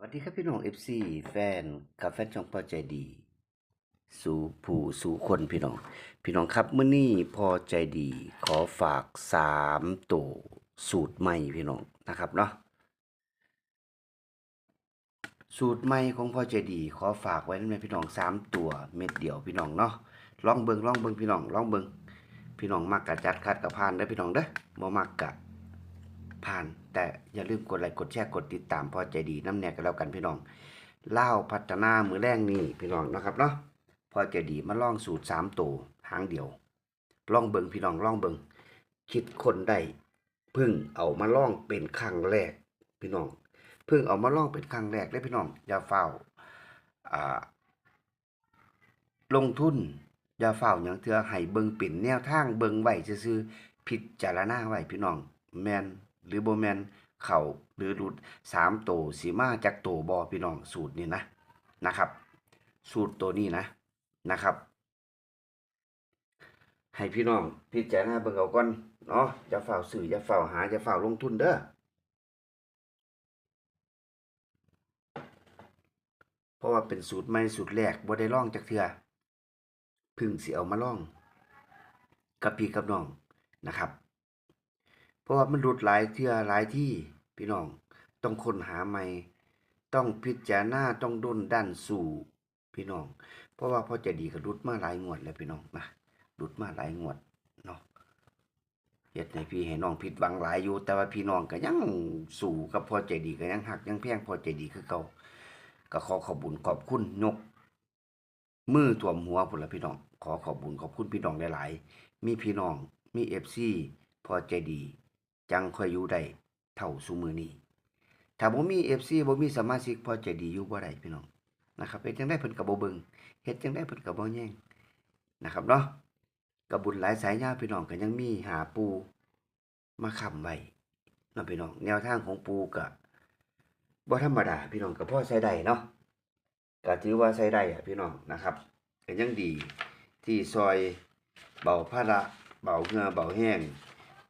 สวัสดีครับพี่น้อง FC แฟนกับแฟนช่องพอใจดี สู่ผู้สู่คนพี่น้อง พี่น้องครับเมื้อนี้พอใจดี ขอฝากสามตัวสูตรใหม่พี่น้องนะครับเนาะสูตรใหม่ของพอใจดี ขอฝากไว้นั่นเป็นพี่น้องสามตัวเม็ดเดียวพี่น้องเนาะลองเบิงลองเบิงพี่น้องลองเบิงพี่น้องมักกะจัดคัดกับพานได้อพี่น้องเด้อบ่มักกะ ผ่าน แต่อย่าลืมกดไลค์กดแชร์กดติดตามพอใจดีน้ำแนกกันแล้วกันพี่น้องเล่าพัฒนามือแรงนี่พี่น้องนะครับเนาะพอใจดีมาล่องสูตรสามตัวหางเดียวล่องเบิงพี่น้องล่องเบิงคิดคนได้พึ่งเอามาล่องเป็นครั้งแรกพี่น้องพึ่งเอามาล่องเป็นครั้งแรกได้พี่น้องอย่าเฝ้าอ่าลงทุนอย่าเฝ้าหยังเถื่อให้เบิงเป็นแนวทางเบิงไหวซื่อๆพิจารณาไหวพี่น้องแมน หรือโบแมนเข่าหรือหลุดสามโตสีมาจากโตบอพี่น้องสูตรนี้นะนะครับ สูตรตัวนี้นะนะครับ ให้พี่น้องพิจารณาเบิ่งเอาก่อนเนาะอย่าเฝ้าซื้ออย่าเฝ้าหาอย่าเฝ้าลงทุนเด้อเพราะว่าเป็นสูตรใหม่สูตรแรกบ่ได้ล่องจักเทื่อพึ่งสิเอามาล่อง กับพี่กับน้องนะครับ ราะว่ามันหลุดหลายเทื่อหลายที่พี่น้อง ต้องค้นหาใหม่ ต้องพิจารณาต้องด้นด้านสู่พี่น้อง เพราะว่าพ่อจะดีก็หลุดมาหลายงวดแล้วพี่น้องนะหลุดมาหลายงวดเนาะเฮ็ดให้พี่ให้น้องผิดหวังหลายอยู่ แต่ว่าพี่น้องก็ยังสู่กับพ่อใจดีก็ยังหักยังแพงพ่อใจดีคือเก่าก็ขอขอบคุญขอบคุณยกมือท่วมหัวพุ่นละพี่น้อง ขอขอบคุญขอบคุณพี่น้องหลายๆมีพี่น้องมี FC พอใจดี จังค่อยอยู่ได้เท่าซุมือนี้ถ้าบ่มี FC บ่มีสมาชิกพอใจดีอยู่บ่ได้พี่น้องนะครับเฮ็ดจังได๋เพิ่นก็บ่เบิ่งเฮ็ดจังได๋เพิ่นก็บ่แย่งนะครับเนาะกบุญหลายสายยาพี่น้องก็ยังมีหาปูมาค้ำไว้เนาะพี่น้องแนวทางของปูก็บ่ธรรมดาพี่น้องก็พอใช้ได้เนาะก็ถือว่าใช้ได้อะพี่น้องนะครับก็ยังดีที่ซอยเบาภาระเบาเหงื่อเบาแห้ง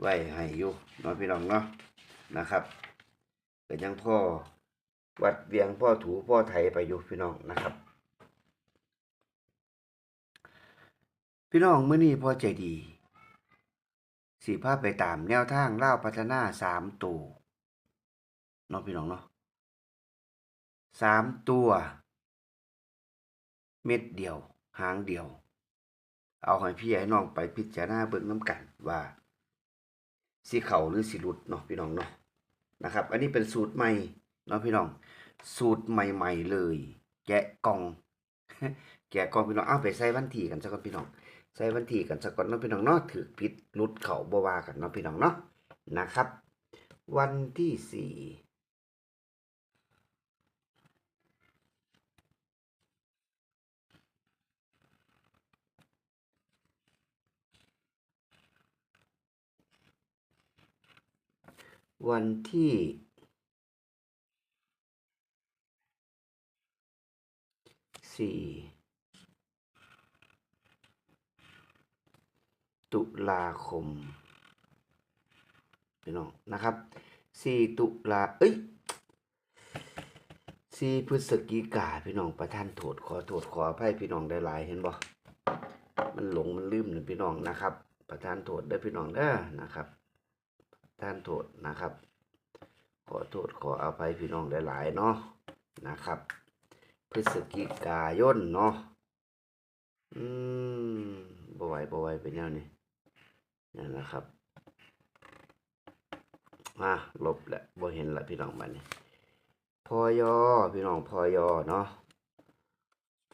ไว้ให้อยู่เนาะพี่น้องเนาะนะครับก็ยังพ่อวัดเวียงพ่อถูพ่อไถไปอยู่พี่น้องนะครับ พี่น้องเมื้อนี้พ่อใจดีสีภาพไปตามแนวทางเล่าพัฒนาสามตัวเนาะพี่น้องเนาะสามตัว เม็ดเดียว หางเดียว เอาให้พี่ให้น้องไปพิจารณาเบิ่งน้ำกันว่า สีเข่าหรือสีหลุดเนาะพี่น้องเนาะนะครับ อันนี้เป็นสูตรใหม่เนาะพี่น้อง สูตรใหม่ ๆ เลย แกะกล่อง แกะกล่องพี่น้องเอาไปใส่วันที่กันสักก่อนพี่น้องใส่วันที่กันสักก่อนเนาะพี่น้องเนาะถือผิดหลุดเข่าบวากันเนาะพี่น้องเนาะนะครับ วันที่สี่ วันที่สี่ตุลาคมพี่น้องนะครับสี่ตุลาเอ้ยสี่พฤศจิกาพี่น้องประท่านโทษขอโทษขออภัยพี่น้องได้หลายเห็นบ่มันหลงมันลืมหนะพี่น้องนะครับ ประท่านโทษได้พี่น้องเด้อนะครับ ท่านโทษนะครับ ขอโทษขออภัยพี่น้องหลาย ๆ เนาะนะครับ พฤศจิกายนเนาะอืมบ่ไหวบ่ไหวเป็นแนวนี้นั่นนะครับมาลบแหละบ่เห็นละพี่น้องบัดนี้พอยอพี่น้องพอยอเนาะ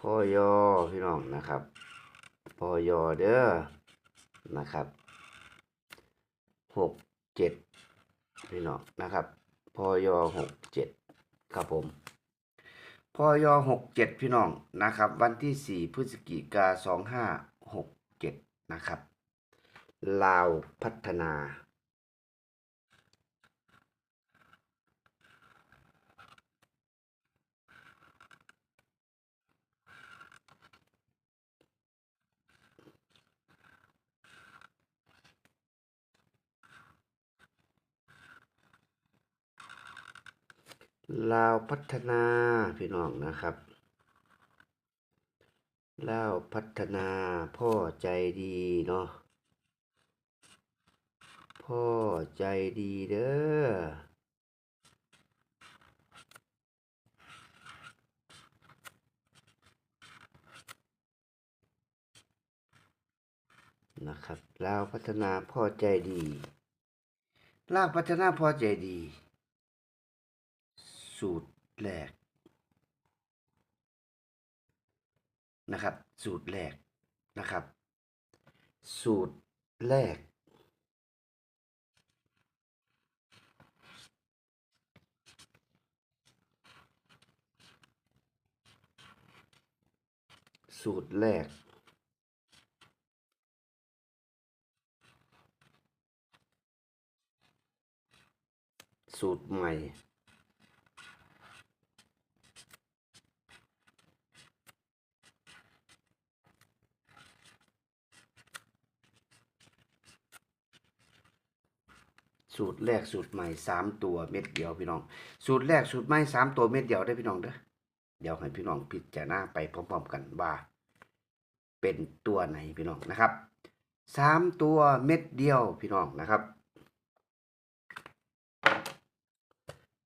พอยอพี่น้องนะครับพอยอเด้อนะครับหกเจ็ด พี่น้องนะครับพอยหกเจ็ดครับผมพยหกเจ็ดพี่น้องนะครับ วันที่สี่พฤศจิกาสองห้าหกเจ็ดนะครับ ลาวพัฒนา ลาวพัฒนาพี่น้องนะครับลาวพัฒนาพ่อใจดีเนาะพ่อใจดีเด้อนะครับลาวพัฒนาพ่อใจดีลาวพัฒนาพ่อใจดี สูตรแรกนะครับ สูตรแรกนะครับ สูตรแรก สูตรแรก สูตรใหม่ สูตรแรกสูตรใหม่สามตัวเม็ดเดียวพี่น้อง สูตรแรกสูตรใหม่สามตัวเม็ดเดียวได้พี่น้องเด้อเดี๋ยวให้พี่น้องพิจารณาไปพร้อมๆกันว่า เป็นตัวไหนพี่น้องนะครับสามตัวเม็ดเดียวพี่น้องนะครับ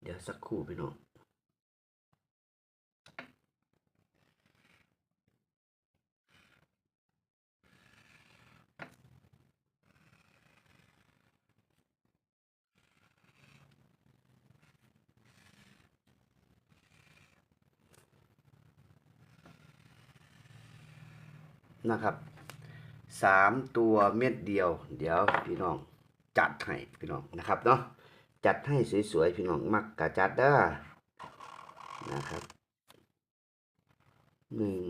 เดี๋ยวสักครู่พี่น้อง นะครับสามตัวเม็ดเดียว เดี๋ยวพี่น้องจัดให้พี่น้องนะครับเนาะจัดให้สวยๆพี่น้องมักกะจัดเด้อนะครับหนึ่ง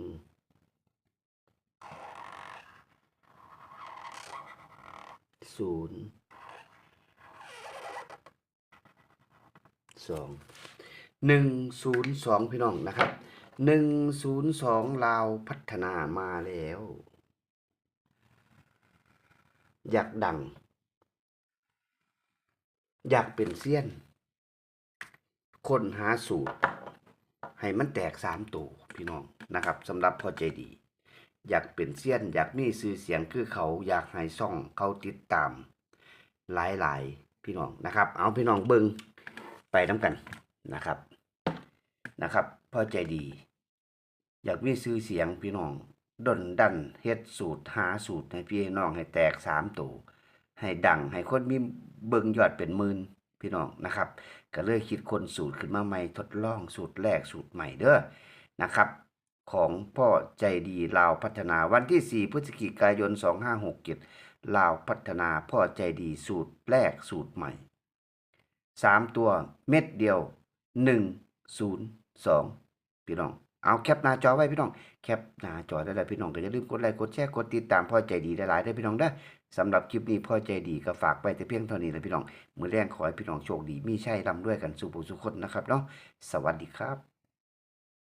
ศูนย์สองหนึ่งศูนย์สองพี่น้องนะครับ หนึ่งศูนย์สองลาวพัฒนามาแล้ว อยากดัง อยากเป็นเซียน คนหาสูตร ให้มันแตกสามตัวพี่น้องนะครับสำหรับพ่อใจดี อยากเป็นเซียน อยากมีชื่อเสียงคือเขาอยากให้ซ่องเขาติดตาม หลายๆ พี่น้องนะครับ เอาพี่น้องเบิงไปน้ำกันนะครับนะครับพ่อใจดี อยากมีชื่อเสียงพี่น้องดนดันเฮ็ดสูตรหาสูตรให้พี่น้องให้แตกสามตัวให้ดังให้คนมีเบิงยอดเป็นหมื่นพี่น้องนะครับ ก็เลยคิดคนสูตรขึ้นมาใหม่ทดลองสูตรแรกสูตรใหม่เด้อนะครับ ของพ่อใจดีลาวพัฒนาวันที่ 4พฤศจิกายน 2567ลาวพัฒนาพ่อใจดีสูตรแรกสูตรใหม่ 3 ตัวเม็ดเดียว 1 0 2 พี่น้อง เอาแคปหน้าจอไว้พี่น้อง แคปหน้าจอได้เลยพี่น้องก็อย่าลืมกดไลค์กดแชร์กดติดตามพ่อใจดีหลายๆได้พี่น้องได้สำหรับคลิปนี้พ่อใจดีก็ฝากไปแต่เพียงเท่านี้แหลยพี่น้องมือแรงขอให้พี่น้องโชคดีมีชัยร่ำด้วยกันสุขสุขคนนะครับเนาะสวัสดีครับ